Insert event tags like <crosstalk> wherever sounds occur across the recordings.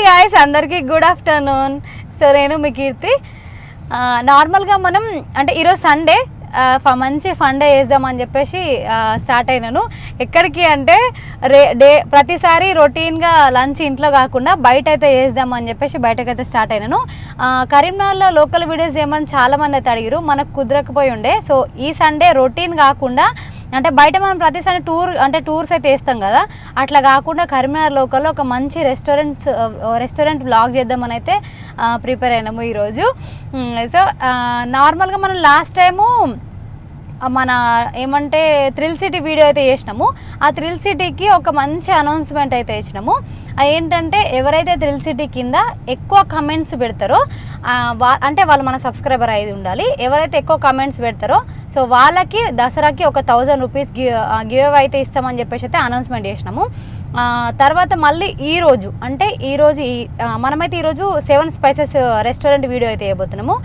Hi guys అందరికీ good afternoon so నేను మీ కీర్తి. నార్మల్గా మనం అంటే ఈరోజు సండే ఫ- మంచి ఫండే వేద్దామని చెప్పేసి స్టార్ట్ అయినాను. ఎక్కడికి అంటే రే డే ప్రతిసారి రొటీన్గా లంచ్ ఇంట్లో కాకుండా బయట అయితే వేద్దామని చెప్పేసి బయటకైతే స్టార్ట్ అయినాను. కరీంనగర్లో లోకల్ వీడియోస్ ఏమని చాలామంది అయితే అడిగారు మనకు కుదరకపోయి ఉండే. సో ఈ సండే రొటీన్ కాకుండా అంటే బయట మనం ప్రతిసారి టూర్ అంటే టూర్స్ అయితే వేస్తాం కదా. అట్లా కాకుండా కరీంనగర్ లోకల్లో ఒక మంచి రెస్టారెంట్స్ రెస్టారెంట్ బ్లాగ్ చేద్దామని అయితే ప్రిపేర్ అయినాము ఈరోజు. సో నార్మల్గా మనం లాస్ట్ టైము మన ఏమంటే థ్రిల్ సిటీ వీడియో అయితే చేసినాము. ఆ థ్రిల్ సిటీకి ఒక మంచి అనౌన్స్మెంట్ అయితే ఇచ్చినాము. ఏంటంటే ఎవరైతే థ్రిల్ సిటీ కింద ఎక్కువ కమెంట్స్ పెడతారో అంటే వాళ్ళు మన సబ్స్క్రైబర్ అయి ఉండాలి. ఎవరైతే ఎక్కువ కమెంట్స్ పెడతారో సో వాళ్ళకి దసరాకి ఒక థౌజండ్ రూపీస్ గివ్ గివ్ అయితే ఇస్తామని చెప్పేసి అయితే అనౌన్స్మెంట్ చేసినాము. తర్వాత మళ్ళీ ఈరోజు అంటే ఈరోజు ఈ మనమైతే ఈరోజు సెవెన్ స్పైసెస్ రెస్టారెంట్ వీడియో అయితే వేయబోతున్నాము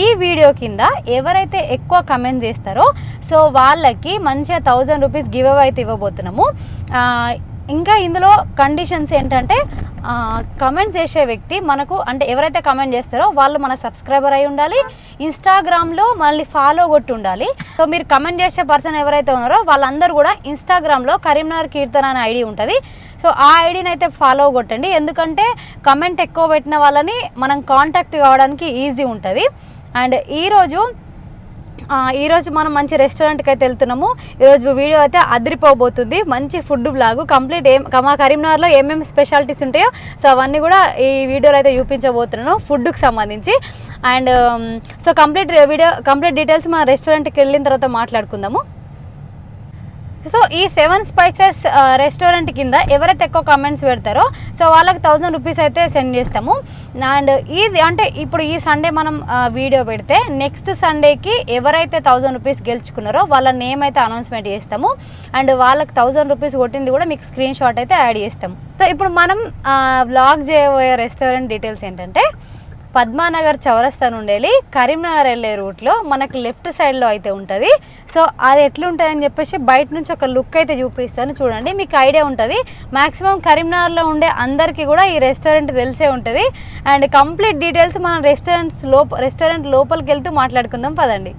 ఈ వీడియో కింద ఎవరైతే ఎక్కువ కమెంట్ చేస్తారో సో వాళ్ళకి మంచిగా థౌజండ్ రూపీస్ గివ్ అవే అయితే ఇవ్వబోతున్నాము. ఇంకా ఇందులో కండిషన్స్ ఏంటంటే కమెంట్ చేసే వ్యక్తి మనకు అంటే ఎవరైతే కమెంట్ చేస్తారో వాళ్ళు మన సబ్స్క్రైబర్ అయి ఉండాలి ఇన్స్టాగ్రామ్లో మళ్ళీ ఫాలో కొట్టి ఉండాలి. సో మీరు కమెంట్ చేసే పర్సన్ ఎవరైతే ఉన్నారో వాళ్ళందరూ కూడా ఇన్స్టాగ్రామ్లో కరీంనగర్ కీర్తన అనే ఐడి ఉంటుంది. సో ఆ ఐడిని అయితే ఫాలో కొట్టండి. ఎందుకంటే కమెంట్ ఎక్కువ పెట్టిన వాళ్ళని మనం కాంటాక్ట్ కావడానికి ఈజీ ఉంటుంది. అండ్ ఈరోజు ఈరోజు మనం మంచి రెస్టారెంట్కి అయితే వెళ్తున్నాము. ఈరోజు వీడియో అయితే అదిరిపోబోతుంది. మంచి ఫుడ్ బ్లాగు కంప్లీట్ ఏం మా కరీంనగర్లో ఏమేమి స్పెషాలిటీస్ ఉంటాయో సో అవన్నీ కూడా ఈ వీడియోలో అయితే చూపించబోతున్నాను ఫుడ్కి సంబంధించి. And so complete video complete details మా రెస్టారెంట్కి వెళ్ళిన తర్వాత మాట్లాడుకుందాము. సో ఈ సెవెన్ స్పైసెస్ రెస్టారెంట్ కింద ఎవరైతే ఎక్కువ కామెంట్స్ పెడతారో సో వాళ్ళకి థౌజండ్ రూపీస్ అయితే సెండ్ చేస్తాము. అండ్ ఇది అంటే ఇప్పుడు ఈ సండే మనం uh, వీడియో పెడితే నెక్స్ట్ సండేకి ఎవరైతే థౌజండ్ రూపీస్ గెలుచుకున్నారో వాళ్ళ నేమ్ అయితే అనౌన్స్మెంట్ చేస్తాము. అండ్ వాళ్ళకి థౌజండ్ రూపీస్ కొట్టింది కూడా మీకు స్క్రీన్ షాట్ అయితే యాడ్ చేస్తాం సో ఇప్పుడు మనం uh, బ్లాగ్ చేయబోయే రెస్టారెంట్ డీటెయిల్స్ ఏంటంటే పద్మానగర్ చౌరస్తా నుండి వెళ్ళి కరీంనగర్ వెళ్ళే రూట్లో మనకు లెఫ్ట్ సైడ్లో అయితే ఉంటుంది. సో అది ఎట్లుంటుంది అని చెప్పేసి బయట నుంచి ఒక లుక్ అయితే చూపిస్తాను. చూడండి మీకు ఐడియా ఉంటుంది. మాక్సిమం కరీంనగర్లో ఉండే అందరికీ కూడా ఈ రెస్టారెంట్ తెలిసే ఉంటుంది. అండ్ కంప్లీట్ డీటెయిల్స్ మనం రెస్టారెంట్స్ లోప రెస్టారెంట్ లోపలికి వెళ్తూ మాట్లాడుకుందాం. పదండి.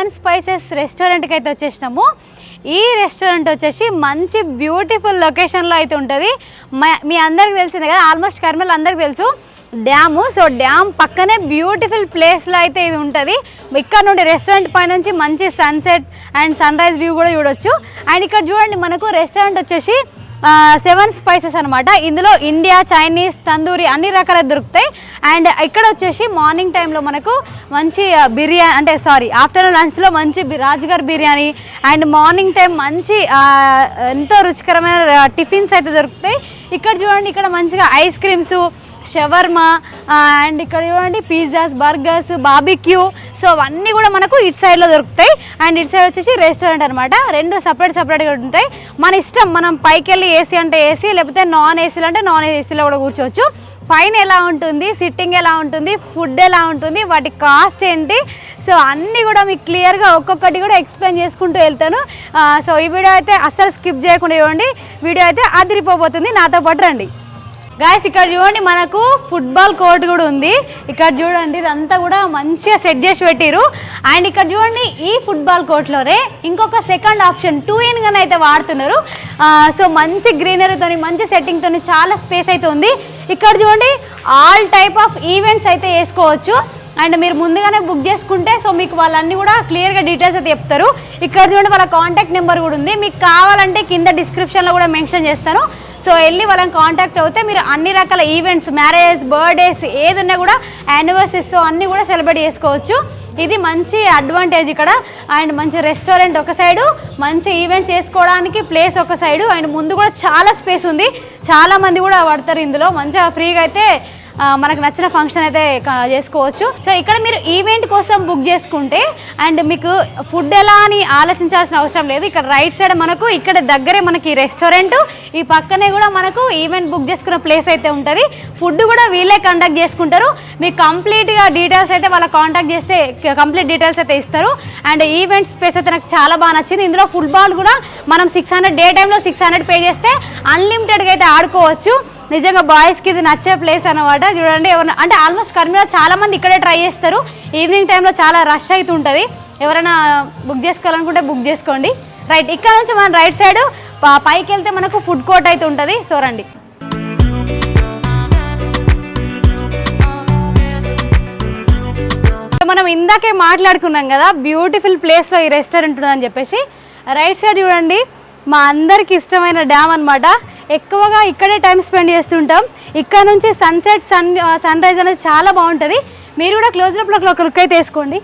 సెవెన్ స్పైసెస్ రెస్టారెంట్కి అయితే వచ్చేసినాము. ఈ రెస్టారెంట్ వచ్చేసి మంచి బ్యూటిఫుల్ లొకేషన్లో అయితే ఉంటుంది. మ- మీ అందరికి తెలిసిందే కదా ఆల్మోస్ట్ కర్మల్ అందరికి తెలుసు. డ్యాము సో డ్యామ్ పక్కనే బ్యూటిఫుల్ ప్లేస్లో అయితే ఇది ఉంటుంది. ఇక్కడ నుండి రెస్టారెంట్ పై నుంచి మంచి sunset and sunrise view కూడా చూడొచ్చు. అండ్ ఇక్కడ చూడండి మనకు రెస్టారెంట్ వచ్చేసి సెవెన్ స్పైసెస్ అనమాట ఇందులో ఇండియా చైనీస్ తందూరి అన్ని రకాల దొరుకుతాయి. అండ్ ఇక్కడ వచ్చేసి మార్నింగ్ టైంలో మనకు మంచి బిర్యానీ అంటే సారీ ఆఫ్టర్నూన్ లంచ్లో మంచి బి- రాజుగారి బిర్యానీ. అండ్ మార్నింగ్ టైం మంచి ఎంతో రుచికరమైన టిఫిన్స్ అయితే దొరుకుతాయి. ఇక్కడ చూడండి ఇక్కడ మంచిగా ఐస్ క్రీమ్స్ షవర్మా అండ్ ఇక్కడ చూడండి పిజ్జాస్ బర్గర్స్ బాబిక్యూ సో అవన్నీ కూడా మనకు ఇటు సైడ్లో దొరుకుతాయి. అండ్ ఇటు సైడ్ వచ్చేసి రెస్టారెంట్ అనమాట రెండు సపరేట్ సపరేట్గా ఉంటాయి. మన ఇష్టం మనం పైకి వెళ్ళి ఏసీ అంటే ఏసీ లేకపోతే నాన్ ఏసీలు అంటే నాన్ ఏసీలో కూడా కూర్చోవచ్చు. పైన ఎలా ఉంటుంది సిట్టింగ్ ఎలా ఉంటుంది ఫుడ్ ఎలా ఉంటుంది వాటి కాస్ట్ ఏంటి. సో అన్నీ కూడా మీకు క్లియర్గా ఒక్కొక్కటి కూడా ఎక్స్ప్లెయిన్ చేసుకుంటూ వెళ్తాను. సో ఈ వీడియో అయితే అస్సలు స్కిప్ చేయకుండా చూడండి. వీడియో అయితే అదిరిపోబోతుంది. నాతో పాటు రండి. గాయస్ ఇక్కడ చూడండి మనకు ఫుట్బాల్ కోర్ట్ కూడా ఉంది. ఇక్కడ చూడండి ఇదంతా కూడా మంచిగా సెట్ చేసి పెట్టిరు అండ్ ఇక్కడ చూడండి ఈ ఫుట్బాల్ కోర్ట్లోనే ఇంకొక సెకండ్ ఆప్షన్ టూ ఇన్ గానే అయితే వాడుతున్నారు. సో మంచి గ్రీనరీతో మంచి సెట్టింగ్తో చాలా స్పేస్ అయితే ఉంది. ఇక్కడ చూడండి ఆల్ టైప్ ఆఫ్ ఈవెంట్స్ అయితే వేసుకోవచ్చు. అండ్ మీరు ముందుగానే బుక్ చేసుకుంటే సో మీకు వాళ్ళన్నీ కూడా క్లియర్గా డీటెయిల్స్ అయితే చెప్తారు. ఇక్కడ చూడండి వాళ్ళ కాంటాక్ట్ నెంబర్ కూడా ఉంది. మీకు కావాలంటే కింద డిస్క్రిప్షన్లో కూడా మెన్షన్ చేస్తాను. సో వెళ్ళి వాళ్ళని కాంటాక్ట్ అవుతే మీరు అన్ని రకాల ఈవెంట్స్ మ్యారేజ్ బర్త్డేస్ ఏదున్నా కూడా యానివర్సరీస్ అన్నీ కూడా సెలబ్రేట్ చేసుకోవచ్చు. ఇది మంచి అడ్వాంటేజ్ ఇక్కడ. అండ్ మంచి రెస్టారెంట్ ఒక సైడు మంచి ఈవెంట్స్ చేసుకోవడానికి ప్లేస్ ఒక సైడు అండ్ ముందు కూడా చాలా స్పేస్ ఉంది. చాలామంది కూడా పడతారు ఇందులో. మంచిగా ఫ్రీగా అయితే మనకు నచ్చిన ఫంక్షన్ అయితే చేసుకోవచ్చు. సో ఇక్కడ మీరు ఈవెంట్ కోసం బుక్ చేసుకుంటే అండ్ మీకు ఫుడ్ ఎలా అని ఆలోచించాల్సిన అవసరం లేదు. ఇక్కడ రైట్ సైడ్ మనకు ఇక్కడ దగ్గరే మనకి రెస్టారెంట్ ఈ పక్కనే కూడా మనకు ఈవెంట్ బుక్ చేసుకున్న ప్లేస్ అయితే ఉంటుంది. ఫుడ్ కూడా వీళ్ళే కండక్ట్ చేసుకుంటారు. మీకు కంప్లీట్గా డీటెయిల్స్ అయితే వాళ్ళ కాంటాక్ట్ చేస్తే కంప్లీట్ డీటెయిల్స్ అయితే ఇస్తారు. అండ్ ఈవెంట్ స్పేస్ అయితే నాకు చాలా బాగా నచ్చింది. ఇందులో ఫుట్బాల్ కూడా మనం సిక్స్ హండ్రెడ్ డే టైంలో సిక్స్ హండ్రెడ్ పే చేస్తే అన్లిమిటెడ్గా అయితే ఆడుకోవచ్చు. నిజంగా బాయ్స్కి ఇది నచ్చే ప్లేస్ అనమాట చూడండి ఎవరైనా అంటే ఆల్మోస్ట్ కర్మీలో చాలామంది ఇక్కడే ట్రై చేస్తారు. ఈవినింగ్ టైంలో చాలా రష్ అయితే ఉంటుంది ఎవరైనా బుక్ చేసుకోవాలనుకుంటే బుక్ చేసుకోండి. రైట్ ఇక్కడ నుంచి మనం రైట్ సైడ్ పైకి వెళ్తే మనకు ఫుడ్ కోర్ట్ అయితే ఉంటుంది. సో రండి. మనం ఇందాకే మాట్లాడుకున్నాం కదా బ్యూటిఫుల్ ప్లేస్లో ఈ రెస్టారెంట్ ఉందని చెప్పేసి. రైట్ సైడ్ చూడండి మా అందరికి ఇష్టమైన డ్యామ్ అనమాట ఎక్కువగా ఇక్కడే టైం స్పెండ్ చేస్తుంటాం. ఇక్కడ నుంచి సన్సెట్ సన్ సన్ రైజ్ అనేది చాలా బాగుంటుంది. మీరు కూడా క్లోజ్ అప్లో ఒక లుక్ అయితే వేసుకోండి.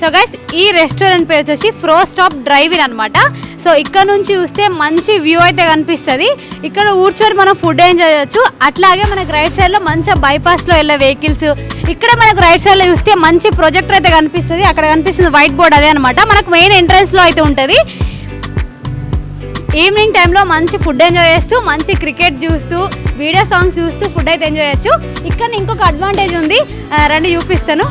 సో గైస్ ఈ రెస్టారెంట్ పేరు వచ్చేసి ఫ్రో స్టాప్ డ్రైవ్ ఇన్ అనమాట సో ఇక్కడ నుంచి చూస్తే మంచి వ్యూ అయితే కనిపిస్తుంది. ఇక్కడ కూర్చొని మనం ఫుడ్ ఎంజాయ్ చేయొచ్చు. అట్లాగే మనకు రైట్ సైడ్లో మంచిగా బైపాస్లో వెళ్ళే వెహికల్స్ ఇక్కడ మనకు రైట్ సైడ్లో చూస్తే మంచి ప్రొజెక్టర్ అయితే కనిపిస్తుంది. అక్కడ కనిపిస్తుంది వైట్ బోర్డ్ అదే అనమాట మనకు మెయిన్ ఎంట్రన్స్లో అయితే ఉంటుంది. ఈవినింగ్ టైంలో మంచి ఫుడ్ ఎంజాయ్ చేస్తూ మంచి క్రికెట్ చూస్తూ వీడియో సాంగ్స్ చూస్తూ ఫుడ్ అయితే ఎంజాయ్ చేయొచ్చు. ఇక్కడ ఇంకొక అడ్వాంటేజ్ ఉంది. రెండు రండి చూపిస్తాను.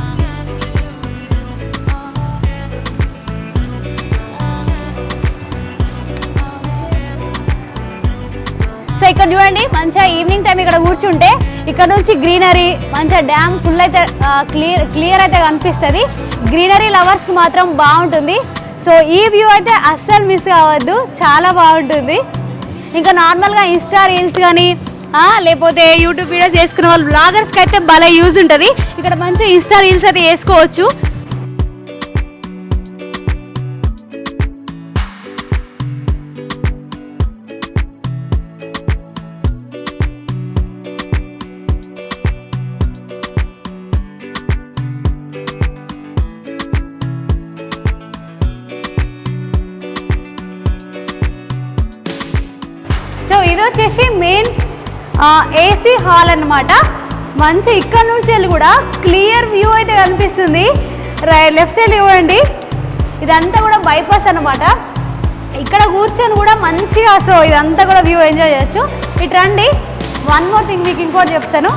సో ఇక్కడ చూడండి మంచిగా ఈవినింగ్ టైం ఇక్కడ కూర్చుంటే ఇక్కడ నుంచి గ్రీనరీ మంచిగా డ్యామ్ ఫుల్ అయితే క్లియర్ క్లియర్ అయితే కనిపిస్తుంది. గ్రీనరీ లవర్స్కి మాత్రం బాగుంటుంది. సో ఈ వ్యూ అయితే అస్సలు మిస్ కావద్దు. చాలా బాగుంటుంది. ఇంకా నార్మల్గా ఇన్స్టా రీల్స్ కానీ లేకపోతే యూట్యూబ్ వీడియోస్ చేసుకునే వాళ్ళు బ్లాగర్స్కి అయితే భలే యూజ్ ఉంటుంది. ఇక్కడ మంచిగా ఇన్స్టా రీల్స్ అయితే వేసుకోవచ్చు ఏసీ హాల్ అన్నమాట. మంచి ఇక్కడ నుంచి వెళ్ళి కూడా క్లియర్ వ్యూ అయితే కనిపిస్తుంది. లెఫ్ట్ సైడ్ ఇవ్వండి ఇదంతా కూడా బైపాస్ అన్నమాట. ఇక్కడ కూర్చొని కూడా మంచిగా సో ఇదంతా కూడా వ్యూ ఎంజాయ్ చేయొచ్చు. ఇటు రండి. వన్ మోర్ థింగ్ మీకు ఇంకోటి చెప్తాను.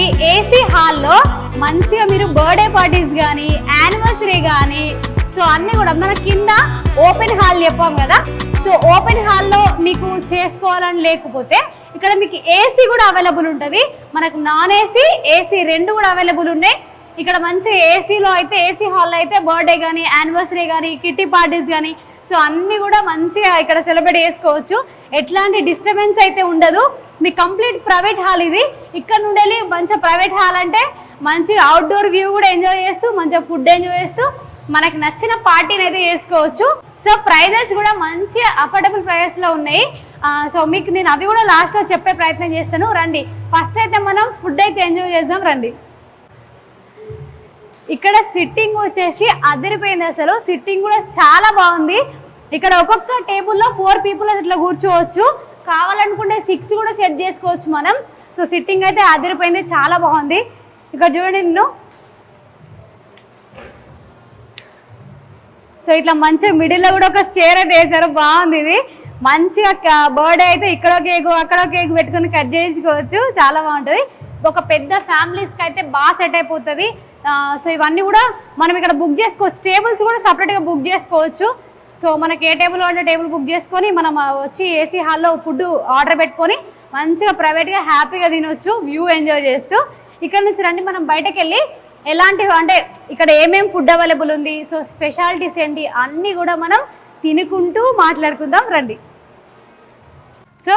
ఈ ఏసీ హాల్లో మంచిగా మీరు బర్త్డే పార్టీస్ కానీ యానివర్సరీ కానీ సో అన్నీ కూడా మన కింద ఓపెన్ హాల్ చెప్పాం కదా. సో ఓపెన్ హాల్లో మీకు చేసుకోవాలని లేకపోతే ఇక్కడ మీకు ఏసీ కూడా అవైలబుల్ ఉంటుంది. మనకు నాన్ ఏసీ ఏసీ రెండు కూడా అవైలబుల్ ఉన్నాయి. ఇక్కడ మంచి ఏసీలో అయితే ఏసీ హాల్లో అయితే బర్త్డే కానీ యానివర్సరీ కానీ కిట్టి పార్టీస్ కానీ సో అన్ని కూడా మంచిగా ఇక్కడ సెలబ్రేట్ చేసుకోవచ్చు. ఎట్లాంటి డిస్టర్బెన్స్ అయితే ఉండదు. మీ కంప్లీట్ ప్రైవేట్ హాల్ ఇది. ఇక్కడ నుండి మంచిగా ప్రైవేట్ హాల్ అంటే మంచి అవుట్డోర్ వ్యూ కూడా ఎంజాయ్ చేస్తూ మంచిగా ఫుడ్ ఎంజాయ్ చేస్తూ మనకి నచ్చిన పార్టీని అయితే చేసుకోవచ్చు. సో ప్రైజెస్ కూడా మంచి అఫోర్డబుల్ ప్రైజెస్లో ఉన్నాయి సో మీకు నేను అవి కూడా లాస్ట్లో చెప్పే ప్రయత్నం చేస్తాను. రండి. ఫస్ట్ అయితే మనం ఫుడ్ అయితే ఎంజాయ్ చేద్దాం. రండి. ఇక్కడ సిట్టింగ్ వచ్చేసి అదిరిపోయింది అసలు. సిట్టింగ్ కూడా చాలా బాగుంది. ఇక్కడ ఒక్కొక్క టేబుల్లో ఫోర్ పీపుల్ ఇట్లా కూర్చోవచ్చు. కావాలనుకుంటే సిక్స్ కూడా సెట్ చేసుకోవచ్చు మనం. సో సిట్టింగ్ అయితే అదిరిపోయింది. చాలా బాగుంది. ఇక్కడ చూడండి నిన్ను సో ఇట్లా మంచిగా మిడిల్లో కూడా ఒక చైర్ వేశారు. వేసారు బాగుంది ఇది. మంచిగా బర్త్డే అయితే ఇక్కడ కేక్ అక్కడ కేక్ పెట్టుకొని కట్ చేయించుకోవచ్చు. చాలా బాగుంటుంది. ఒక పెద్ద ఫ్యామిలీస్కి అయితే బాగా సెట్ అయిపోతుంది. సో ఇవన్నీ కూడా మనం ఇక్కడ బుక్ చేసుకోవచ్చు. టేబుల్స్ కూడా సపరేట్గా బుక్ చేసుకోవచ్చు. సో మనకి ఏ టేబుల్ అంటే టేబుల్ బుక్ చేసుకొని మనం వచ్చి ఏసీ హాల్లో ఫుడ్ ఆర్డర్ పెట్టుకొని మంచిగా ప్రైవేట్గా హ్యాపీగా తినొచ్చు వ్యూ ఎంజాయ్ చేస్తూ. ఇక్కడ నుంచి రండి మనం బయటకు వెళ్ళి ఎలాంటి అంటే ఇక్కడ ఏమేం ఫుడ్ అవైలబుల్ ఉంది? సో స్పెషాలిటీస్ ఏంటి? అన్నీ కూడా మనం తినుకుంటూ మాట్లాడుకుందాం. రండి. సో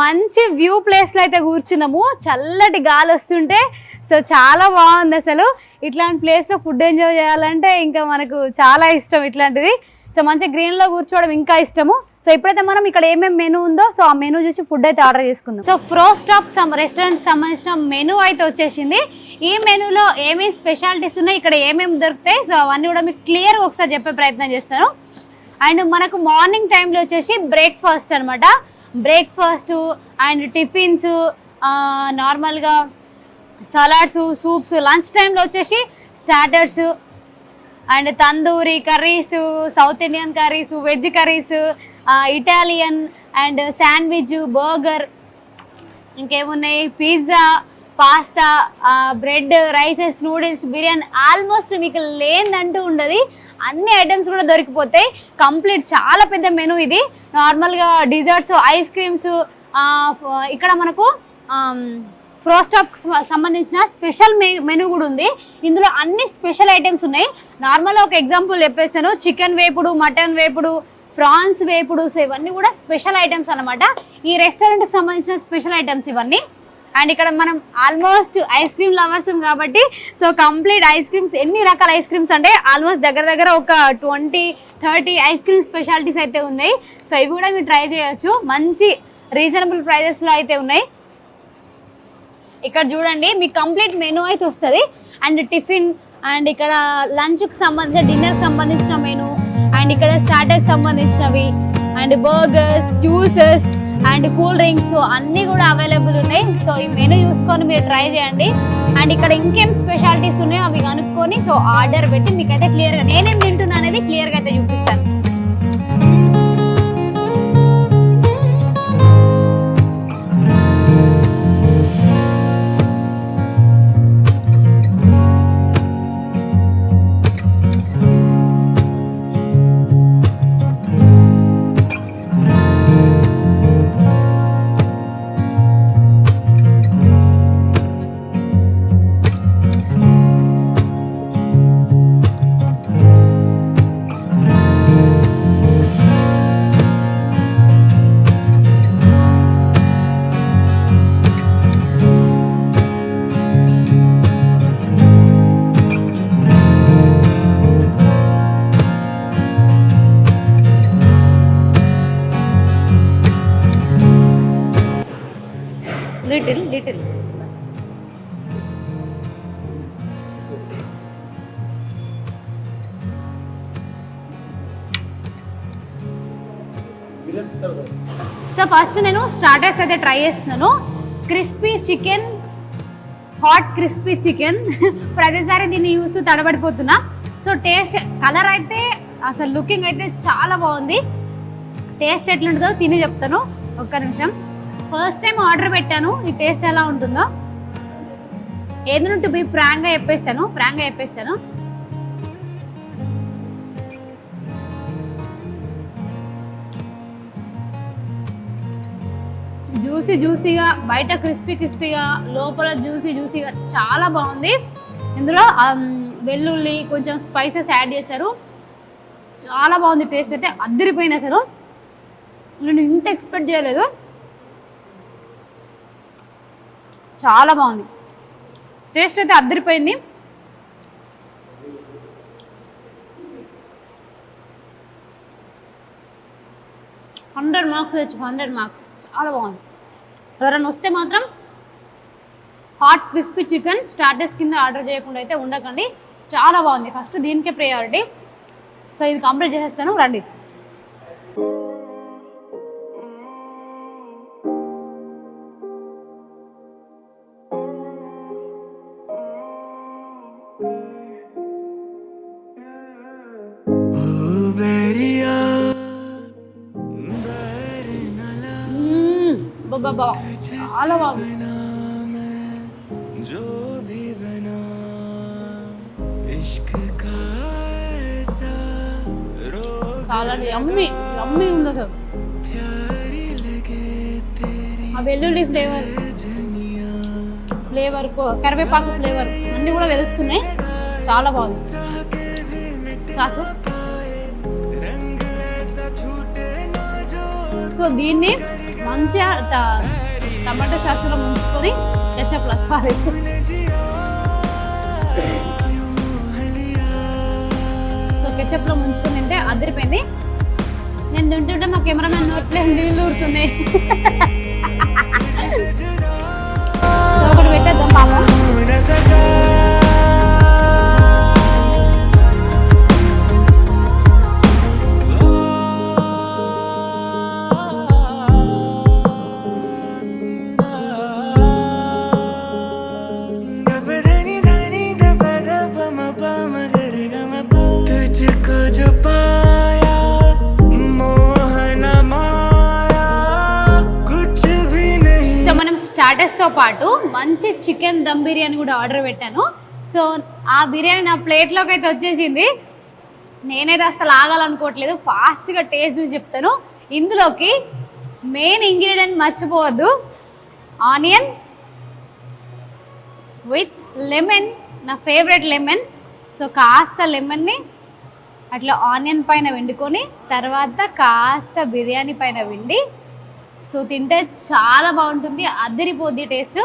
మంచి వ్యూ ప్లేస్లో అయితే కూర్చున్నాము. చల్లటి గాలి వస్తుంటే సో చాలా బాగుంది అసలు. ఇట్లాంటి ప్లేస్లో ఫుడ్ ఎంజాయ్ చేయాలంటే ఇంకా మనకు చాలా ఇష్టం ఇట్లాంటిది. సో మంచి గ్రీన్లో కూర్చోవడం ఇంకా ఇష్టము. సో ఇప్పుడైతే మనం ఇక్కడ ఏమేమి మెనూ ఉందో సో ఆ మెనూ చూసి ఫుడ్ అయితే ఆర్డర్ చేసుకుందాం. సో ఫ్రోస్ట్ స్టాప్ సమ్ రెస్టారెంట్ సంబంధించిన మెనూ అయితే వచ్చేసింది. ఈ మెనూలో ఏమేమి స్పెషాలిటీస్ ఉన్నాయి ఇక్కడ ఏమేమి దొరుకుతాయి సో అవన్నీ కూడా మీకు క్లియర్గా ఒకసారి చెప్పే ప్రయత్నం చేస్తాను. అండ్ మనకు మార్నింగ్ టైంలో వచ్చేసి బ్రేక్ఫాస్ట్ అనమాట బ్రేక్ఫాస్ట్ అండ్ టిఫిన్స్ నార్మల్గా సలాడ్స్ సూప్స్ లంచ్ టైంలో వచ్చేసి starters and tandoori curries South Indian curries veg curries Italian and sandwich burger ఇంకేమున్నాయి? Pizza pasta bread rices noodles biryani almost మీకు లేదంటూ ఉండదు. అన్ని ఐటమ్స్ కూడా దొరికిపోతాయి. కంప్లీట్ చాలా పెద్ద మెనూ ఇది. నార్మల్గా డిజర్ట్స్ ఐస్ క్రీమ్స్ ఇక్కడ మనకు ఫ్రోస్టాప్ సంబంధించిన స్పెషల్ మెనూ కూడా ఉంది. ఇందులో అన్ని స్పెషల్ ఐటమ్స్ ఉన్నాయి. నార్మల్గా ఒక ఎగ్జాంపుల్ చెప్పేస్తాను. చికెన్ వేపుడు మటన్ వేపుడు ప్రాన్స్ వేపుడుస్ ఇవన్నీ కూడా స్పెషల్ ఐటమ్స్ అన్నమాట. ఈ రెస్టారెంట్కి సంబంధించిన స్పెషల్ ఐటమ్స్ ఇవన్నీ. అండ్ ఇక్కడ మనం ఆల్మోస్ట్ ఐస్ క్రీమ్ లవర్స్ కాబట్టి సో కంప్లీట్ ఐస్ క్రీమ్స్ ఎన్ని రకాల ఐస్ క్రీమ్స్ అంటే ఆల్మోస్ట్ దగ్గర దగ్గర ఒక twenty thirty ice cream specialities అయితే ఉన్నాయి. సో ఇవి కూడా మీరు ట్రై చేయొచ్చు. మంచి రీజనబుల్ ప్రైజెస్లో అయితే ఉన్నాయి. ఇక్కడ చూడండి మీకు కంప్లీట్ మెనూ అయితే వస్తుంది. అండ్ టిఫిన్ అండ్ ఇక్కడ లంచ్కి సంబంధించిన డిన్నర్కి సంబంధించిన మెనూ అండ్ ఇక్కడ స్టార్టర్కి సంబంధించినవి and burgers juices and cool drinks అన్నీ కూడా అవైలబుల్ ఉన్నాయి. సో ఈ మెనూ చూసుకొని మీరు ట్రై చేయండి. అండ్ ఇక్కడ ఇంకేం స్పెషాలిటీస్ ఉన్నాయో అవి కనుక్కొని సో ఆర్డర్ పెట్టి మీకైతే క్లియర్గా నేనేం తింటున్నా అనేది క్లియర్గా అయితే చూపిస్తాను. సో ఫస్ట్ నేను స్టార్టర్స్ అయితే ట్రై చేస్తున్నాను. Crispy chicken hot crispy chicken. ప్రతిసారి దీన్ని యూస్ తడబడిపోతున్నా. సో టేస్ట్ కలర్ అయితే అసలు లుకింగ్ అయితే చాలా బాగుంది. టేస్ట్ ఎట్లుంటుందో తిని చెప్తాను. ఒక్క నిమిషం. ఫస్ట్ టైం ఆర్డర్ పెట్టాను. ఈ టేస్ట్ ఎలా ఉంటుందో. ఏదో టు బి ప్రాంగా చెప్పేస్తాను ప్రాంగా చెప్పేస్తాను జ్యూసీ జ్యూసీగా బయట క్రిస్పీ క్రిస్పీగా లోపల జ్యూసీ జ్యూసీగా చాలా బాగుంది. ఇందులో um, వెల్లుల్లి కొంచెం స్పైసెస్ యాడ్ చేశారు. చాలా బాగుంది టేస్ట్ అయితే. అద్దరిపోయింది అసలు నేను ఇంత ఎక్స్పెక్ట్ చేయలేదు. చాలా బాగుంది. టేస్ట్ అయితే అద్దరిపోయింది. హండ్రెడ్ మార్క్స్ తెచ్చు హండ్రెడ్ మార్క్స్ చాలా బాగుంది. ఎవరైనా వస్తే మాత్రం హాట్ క్రిస్పీ చికెన్ స్టార్టర్స్ కింద ఆర్డర్ చేయకుండా అయితే ఉండకండి. చాలా బాగుంది. ఫస్ట్ దీనికే ప్రయారిటీ సో ఇది కంప్లీట్ చేసేస్తాను. రండి. బాగా చాలా బాగా చాలా అమ్మి అమ్మి ఉంది అసలు. ఆ వెల్లుల్లి ఫ్లేవర్ ఫ్లేవర్ కరివేపాకు ఫ్లేవర్ అన్ని కూడా తెలుస్తున్నాయి. చాలా బాగుంది. కాసు సో దీన్ని మంచిగా టమాటా సాసులో ముంచుకొని కెచ్చప్లా సారీ. సో కెచ్చప్లో ముంచుకొని తింటే అదిరిపోయింది. నేను తింటుంటే మా కెమెరామెన్ నోట్లే నీళ్ళు ఊరుతుంది <laughs> ఒకటి పెట్టేద్దాం పాపం. పాటు మంచి చికెన్ దమ్ బిర్యానీ కూడా ఆర్డర్ పెట్టాను. సో ఆ బిర్యానీ నా ప్లేట్లోకి అయితే వచ్చేసింది. నేనైతే అసలు ఆగాలనుకోవట్లేదు. ఫాస్ట్గా టేస్ట్ చూసి చెప్తాను. ఇందులోకి మెయిన్ ఇంగ్రీడియంట్ మర్చిపోవద్దు. Onion with lemon. నా ఫేవరెట్ లెమన్. సో కాస్త లెమన్ని అట్లా ఆనియన్ పైన వండుకొని తర్వాత కాస్త బిర్యానీ పైన వండి సో తింటే చాలా బాగుంటుంది అదిరిపోద్ది టేస్ట్.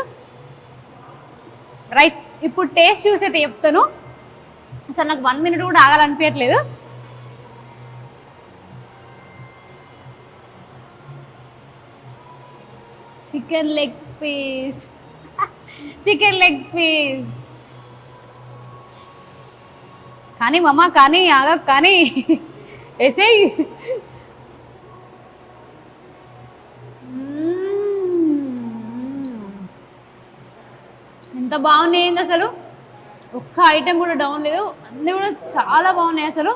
రైట్ ఇప్పుడు టేస్ట్ చూసి అయితే చెప్తాను. అసలు నాకు వన్ మినిట్ కూడా ఆగాలనిపించట్లేదు. Chicken leg piece. Chicken leg piece. కానీ మమ్మ కానీ ఆగ కానీ. <laughs> ఎసే ఎంత బాగున్నాయి ఏంది అసలు? ఒక్క ఐటెం కూడా డౌన్ లేదు. అన్నీ కూడా చాలా బాగున్నాయి అసలు.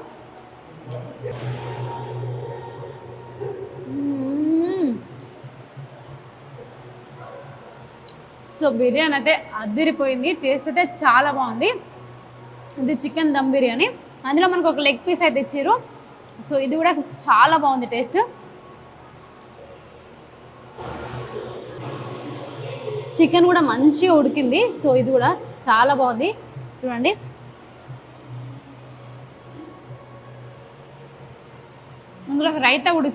సో బిర్యానీ అయితే అదిరిపోయింది. టేస్ట్ అయితే చాలా బాగుంది. ఇది చికెన్ దమ్ బిర్యానీ. అందులో మనకు ఒక లెగ్ పీస్ అయితే ఇచ్చారు. సో ఇది కూడా చాలా బాగుంది టేస్ట్. చికెన్ కూడా మంచిగా ఉడికింది. సో ఇది కూడా చాలా బాగుంది. చూడండి. అందులో రైతా కూడా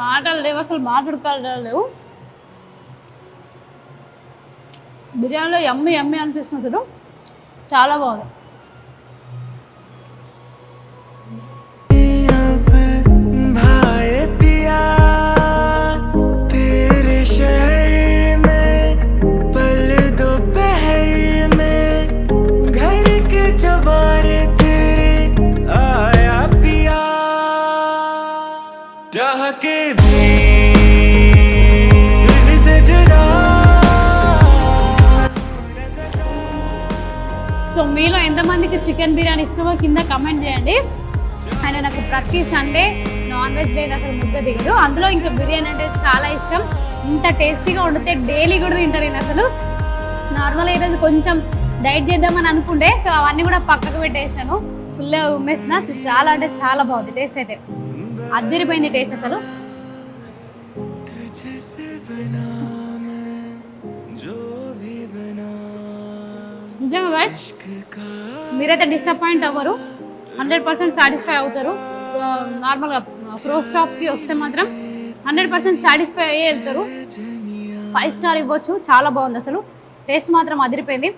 మాటలు లేవు అసలు లేవు బిర్యానీలో ఎమ్మి ఎమ్మి అనిపిస్తుంది అసలు చాలా బాగుంది. చికెన్ బిర్యానీ ఇష్టమో కింద కమెంట్ చేయండి. అండ్ నాకు ప్రతి సండే నాన్ వెజ్ లేదు అసలు ముద్ద దిగదు. అందులో ఇంకా బిర్యానీ అంటే చాలా ఇష్టం. ఇంత టేస్టీగా వండితే డైలీ కూడా తింటారు నేను అసలు. నార్మల్ ఈరోజు కొంచెం డైట్ చేద్దామని అనుకుంటే సో అవన్నీ కూడా పక్కకు పెట్టేసాను ఫుల్ ఉమ్మేసిన. చాలా అంటే చాలా బాగుంది టేస్ట్ అయితే. అద్దరిపోయింది టేస్ట్ అసలు. నిజంగా మీరైతే డిసప్పాయింట్ అవ్వరు. హండ్రెడ్ పర్సెంట్ సాటిస్ఫై అవుతారు. నార్మల్గా ప్రో స్టాప్కి వస్తే మాత్రం హండ్రెడ్ పర్సెంట్ సాటిస్ఫై అయ్యే వెళ్తారు. ఫైవ్ స్టార్ ఇవ్వచ్చు. చాలా బాగుంది అసలు. టేస్ట్ మాత్రం అదిరిపోయింది.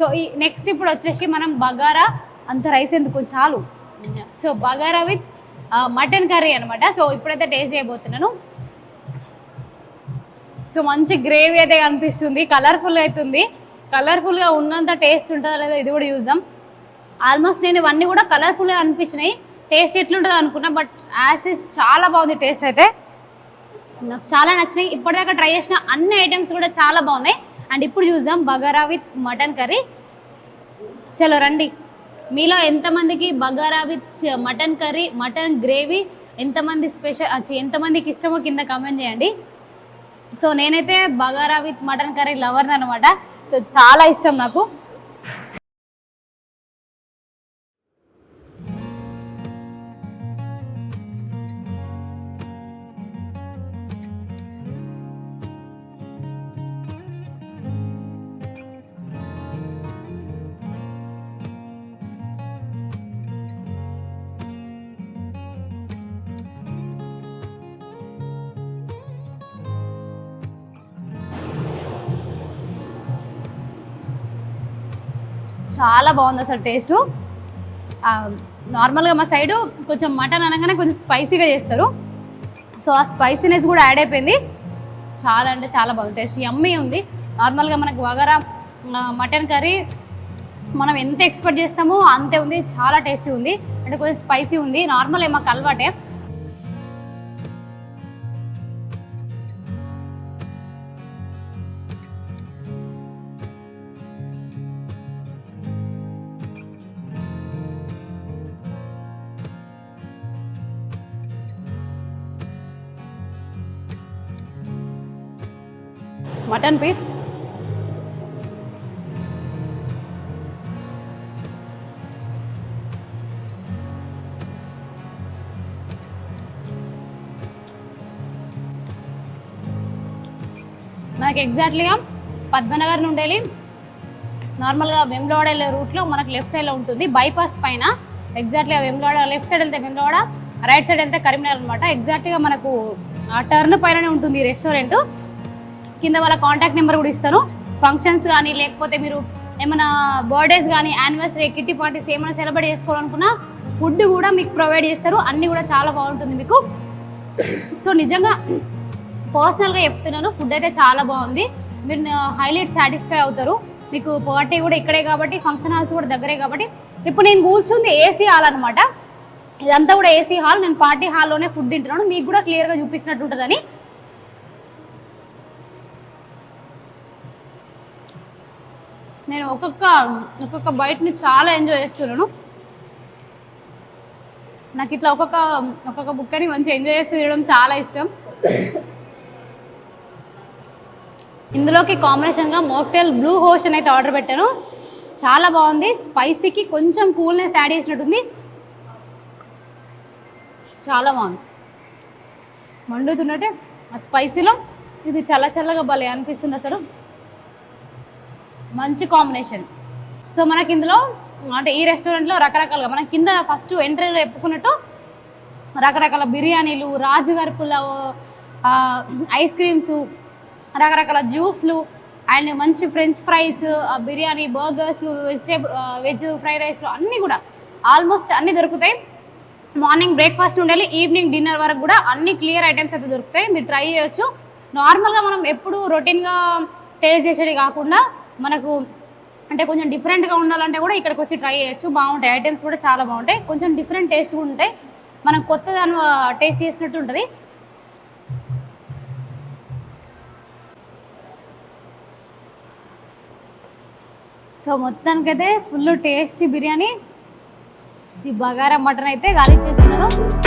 సో ఈ నెక్స్ట్ ఇప్పుడు వచ్చేసి మనం బగారా అంత రైస్ ఎందుకు? చాలు. So bagara with mutton curry అనమాట సో ఇప్పుడైతే టేస్ట్ చేయబోతున్నాను. సో మంచి గ్రేవీ అయితే కనిపిస్తుంది. కలర్ఫుల్ అవుతుంది కలర్ఫుల్గా ఉన్నంత టేస్ట్ ఉంటుందో లేదో ఇది కూడా చూద్దాం. ఆల్మోస్ట్ నేను ఇవన్నీ కూడా కలర్ఫుల్గా అనిపించినాయి. టేస్ట్ ఎట్లుంటుందో అనుకున్నా బట్ యాజ్ ఇస్ చాలా బాగుంది టేస్ట్ అయితే. నాకు చాలా నచ్చినాయి. ఇప్పటిదాకా ట్రై చేసిన అన్ని ఐటమ్స్ కూడా చాలా బాగున్నాయి. అండ్ ఇప్పుడు చూద్దాం బగారా విత్ మటన్ కర్రీ. చలో రండి. మీలో ఎంతమందికి bagara with mutton curry mutton gravy ఎంతమంది స్పెషల్ ఎంతమందికి ఇష్టమో కింద కామెంట్ చేయండి. సో నేనైతే bagara with mutton curry lover అనమాట సో చాలా ఇష్టం నాకు. చాలా బాగుంది అసలు టేస్ట్. నార్మల్గా మా సైడు కొంచెం మటన్ అనగానే కొంచెం స్పైసీగా చేస్తారు. సో ఆ స్పైసీనెస్ కూడా యాడ్ అయిపోయింది. చాలా అంటే చాలా బాగుంది. టేస్ట్ యమ్మీ ఉంది. నార్మల్గా మనకు వగరా మటన్ కర్రీ మనం ఎంత ఎక్స్పెక్ట్ చేస్తామో అంతే ఉంది. చాలా టేస్టీ ఉంది. అంటే కొంచెం స్పైసీ ఉంది. నార్మల్ మాకు అలవాటే. Mutton piece. మనకి ఎగ్జాక్ట్లీగా పద్మనగర్ నుండి వెళ్ళి నార్మల్గా వెమ్లవాడ వెళ్ళే రూట్లో మనకి లెఫ్ట్ సైడ్లో ఉంటుంది. బైపాస్ పైన ఎగ్జాక్ట్లీగా వెమ్లవాడ లెఫ్ట్ సైడ్ వెళ్తే వెమ్లవాడ రైట్ సైడ్ వెళ్తే కరీంనగర్ అనమాట ఎగ్జాక్ట్గా మనకు ఆ టర్న్ పైననే ఉంటుంది ఈ రెస్టారెంట్ కింద వాళ్ళ కాంటాక్ట్ నెంబర్ కూడా ఇస్తాను ఫంక్షన్స్ కానీ లేకపోతే మీరు ఏమైనా బర్త్డేస్ కానీ యానివర్సరీ కిట్టి పార్టీస్ ఏమైనా సెలబ్రేట్ చేసుకోవాలనుకున్నా ఫుడ్ కూడా మీకు ప్రొవైడ్ చేస్తారు. అన్నీ కూడా చాలా బాగుంటుంది మీకు. సో నిజంగా పర్సనల్గా చెప్తున్నాను ఫుడ్ అయితే చాలా బాగుంది. మీరు హైలైట్ సాటిస్ఫై అవుతారు. మీకు పార్టీ కూడా ఇక్కడే కాబట్టి ఫంక్షన్ హాల్స్ కూడా దగ్గరే కాబట్టి. ఇప్పుడు నేను కూర్చుంది ఏసీ హాల్ అనమాట ఇదంతా కూడా ఏసీ హాల్ నేను పార్టీ హాల్లోనే ఫుడ్ తింటున్నాను. మీకు కూడా క్లియర్గా చూపించినట్టు ఉంటుందని. నేను ఒక్కొక్క ఒక్కొక్క బయటని చాలా ఎంజాయ్ చేస్తున్నాను. నాకు ఇట్లా ఒక్కొక్క ఒక్కొక్క బుక్కని మంచిగా ఎంజాయ్ చేస్తూ తినడం చాలా ఇష్టం. ఇందులోకి కాంబినేషన్గా మోక్టైల్ బ్లూ హోషన్ అయితే ఆర్డర్ పెట్టాను. చాలా బాగుంది. స్పైసీకి కొంచెం కూల్నెస్ యాడ్ చేసినట్టుంది. చాలా బాగుంది. మండుతున్నట్టే ఆ స్పైసీలో ఇది చల్ల చల్లగా భలే అనిపిస్తుంది అసలు. మంచి కాంబినేషన్. సో మనకి ఇందులో అంటే ఈ రెస్టారెంట్లో రకరకాలుగా మనం కింద ఫస్ట్ ఎంట్రీలో చెప్పుకున్నట్టు రకరకాల బిర్యానీలు రాజుగారి పులావ్ ఐస్ క్రీమ్స్ రకరకాల జ్యూస్లు అండ్ మంచి ఫ్రెంచ్ ఫ్రైస్ ఆ, biryani burgers vegetable veg fried రైస్లు అన్నీ కూడా ఆల్మోస్ట్ అన్నీ దొరుకుతాయి. మార్నింగ్ బ్రేక్ఫాస్ట్ ఉండాలి ఈవినింగ్ డిన్నర్ వరకు కూడా అన్ని క్లియర్ ఐటమ్స్ అయితే దొరుకుతాయి. మీరు ట్రై చేయొచ్చు. నార్మల్గా మనం ఎప్పుడు రొటీన్గా టేస్ట్ చేసేది కాకుండా మనకు అంటే కొంచెం డిఫరెంట్గా ఉండాలంటే కూడా ఇక్కడికి వచ్చి ట్రై చేయొచ్చు. బాగుంటాయి. ఐటమ్స్ కూడా చాలా బాగుంటాయి. కొంచెం డిఫరెంట్ టేస్ట్ ఉంటాయి. మనం కొత్త దాని టేస్ట్ చేసినట్టు ఉంటుంది. సో మొత్తానికైతే ఫుల్ టేస్టీ బిర్యానీ. ఈ బగారా మటన్ అయితే గాలిచ్చేస్తున్నాను దిష్టి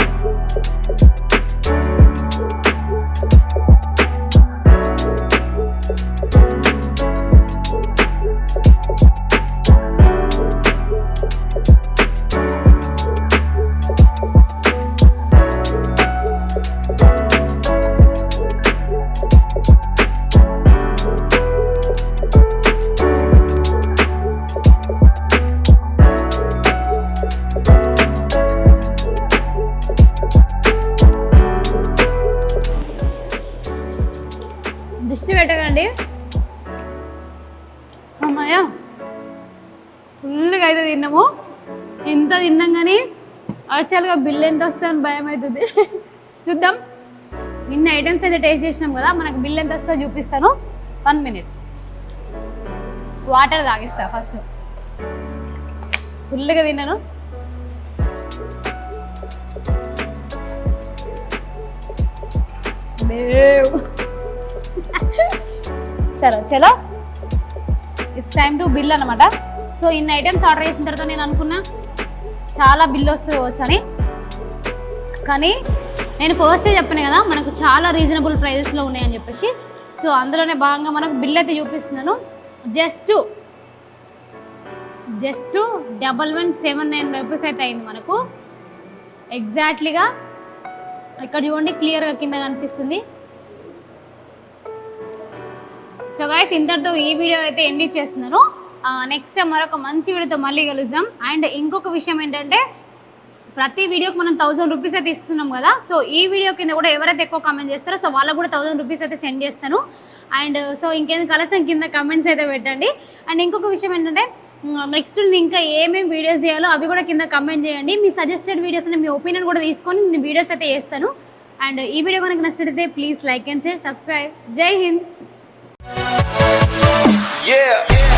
ఫుల్గా అయితే తిన్నాము. ఎంత తిన్నాం కానీ యాక్చువల్గా బిల్ ఎంత వస్తుందని భయం అవుతుంది. చూద్దాం. నిన్న ఐటమ్స్ అయితే టేస్ట్ చేసినాం కదా మనకు బిల్ ఎంత వస్తుందో చూపిస్తాను. One minute. వాటర్ తాగిస్తా ఫస్ట్ ఫుల్గా తిన్నాను. సరే చలో ఇట్స్ టైమ్ టు బిల్ అనమాట సో ఇన్ని ఐటమ్స్ ఆర్డర్ చేసిన తర్వాత నేను అనుకున్నా చాలా బిల్ వస్తుంది వచ్చని కానీ నేను ఫస్టే చెప్పాను కదా మనకు చాలా రీజనబుల్ ప్రైజెస్లో ఉన్నాయని చెప్పేసి. సో అందులోనే భాగంగా మనకు బిల్ అయితే చూపిస్తున్నాను. Just just double one seven nine rupees అయితే అయింది మనకు. ఎగ్జాక్ట్లీగా ఇక్కడ చూడండి క్లియర్గా కింద కనిపిస్తుంది. సో గైస్ ఇంతటితో ఈ వీడియో అయితే ఎండ్ చేస్తున్నాను. నెక్స్ట్ మరొక మంచి వీడియోతో మళ్ళీ కలుద్దాం. అండ్ ఇంకొక విషయం ఏంటంటే ప్రతి వీడియోకి మనం థౌసండ్ రూపీస్ అయితే ఇస్తున్నాం కదా సో ఈ వీడియో కింద కూడా ఎవరైతే ఎక్కువ కామెంట్ చేస్తారో సో వాళ్ళకు కూడా థౌసండ్ రూపీస్ అయితే సెండ్ చేస్తాను. అండ్ సో ఇంకేంది కలసం కింద కమెంట్స్ అయితే పెట్టండి. అండ్ ఇంకొక విషయం ఏంటంటే నెక్స్ట్ ఇంకా ఏమేమి వీడియోస్ చేయాలో అవి కూడా కింద కమెంట్ చేయండి. మీ సజెస్టెడ్ వీడియోస్ మీ ఒపీనియన్ కూడా తీసుకొని నేను వీడియోస్ అయితే చేస్తాను. అండ్ ఈ వీడియో కనుక నచ్చితే please like and share subscribe జై హింద్. Yeah.